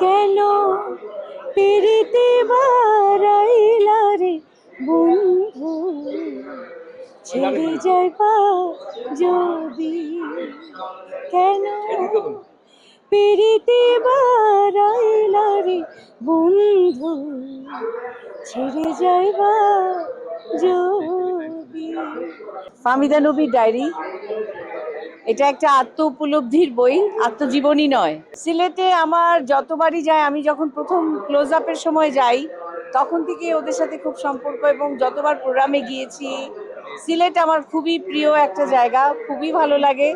কেন পিরিতে বারাইলা রে বন্ধু? ছেড়ে যাইবা যদি কেন পিরিতে বারাইলা রে বন্ধু? ছেড়ে যাইবা যদি ফামিদা নবীর ডায়েরি। এটা একটা আত্ম উপলব্ধির বই, আত্মজীবনী নয়। সিলেটে আমার যতবারই যায়, আমি যখন প্রথম ক্লোজ আপের সময় যাই, তখন থেকে ওদের সাথে খুব সম্পর্ক এবং যতবার প্রোগ্রামে গিয়েছি, সিলেট আমার খুবই প্রিয় একটা জায়গা, খুবই ভালো লাগে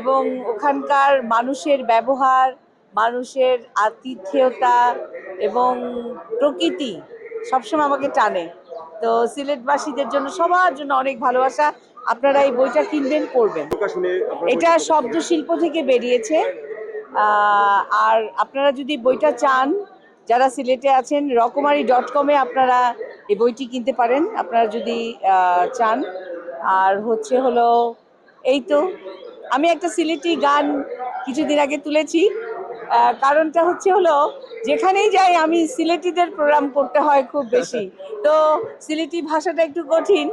এবং ওখানকার মানুষের ব্যবহার, মানুষের আতিথেয়তা এবং প্রকৃতি সবসময় আমাকে টানে। তো সিলেটবাসীদের জন্য, সবার জন্য অনেক ভালোবাসা। আপনারা এই বইটা কিনবেন পড়বেন। এটা শব্দ শিল্প থেকে বেরিয়েছে। আর আপনারা যদি বইটা চান যারা সিলেটে আছেন রকমারি ডট কমে আপনারা এই বইটি কিনতে পারেন। আপনারা যদি চান। আর হচ্ছে হলো এই তো আমি একটা সিলেটি গান কিছুদিন আগে তুলেছি। কারণটা হচ্ছে হলো যেখানেই যাই আমি সিলেটিদের প্রোগ্রাম করতে হয় খুব বেশি। তো সিলেটি ভাষাটা একটু কঠিন।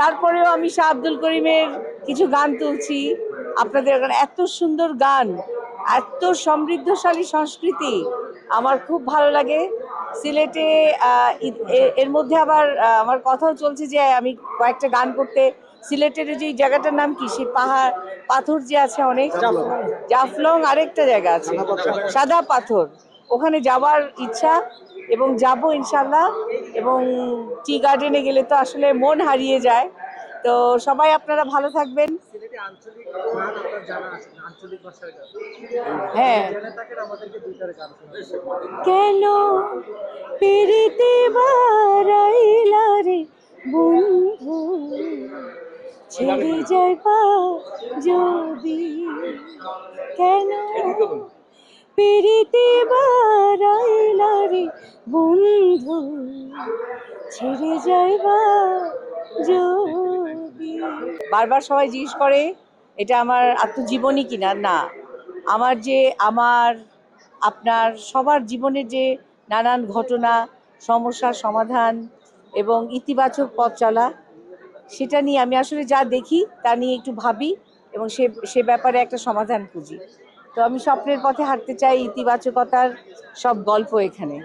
তারপরেও আমি শাহ আব্দুল করিমের কিছু গান তুলছি। আপনাদের ওখানে এত সুন্দর গান এত সমৃদ্ধশালী সংস্কৃতি আমার খুব ভালো লাগে। সিলেটে এর মধ্যে আবার আমার কথাও চলছে যে আমি কয়েকটা গান করতে সিলেটের যে জায়গাটার নাম কি? সেই পাহাড় পাথর যে আছে অনেক। জাফলং আরেকটা জায়গা আছে। সাদা পাথর। ওখানে যাওয়ার ইচ্ছা। এবং যাব ইনশাল্লাহ। এবং টি গার্ডেনে গেলে তো আসলে মন হারিয়ে যায়। তো সবাই আপনারা ভালো থাকবেন। হ্যাঁ। কেন পিরিতে ছেড়ে যদি। কেন পিরিতে রে বন্ধু, ছেড়ে যাইবা যদি। বারবার সবাই জিজ্ঞেস করে, এটা আমার আত্মজীবনী কিনা? না। আমার যে, আমার, আপনার সবার জীবনের যে নানান ঘটনা সমস্যার সমাধান এবং ইতিবাচক পথ চলা, সেটা নিয়ে আমি আসলে যা দেখি তা নিয়ে একটু ভাবি এবং সে সে ব্যাপারে একটা সমাধান খুঁজি। তো আমি স্বপ্নের পথে হাঁটতে চাই ইতিবাচকতার সব গল্প এখানে।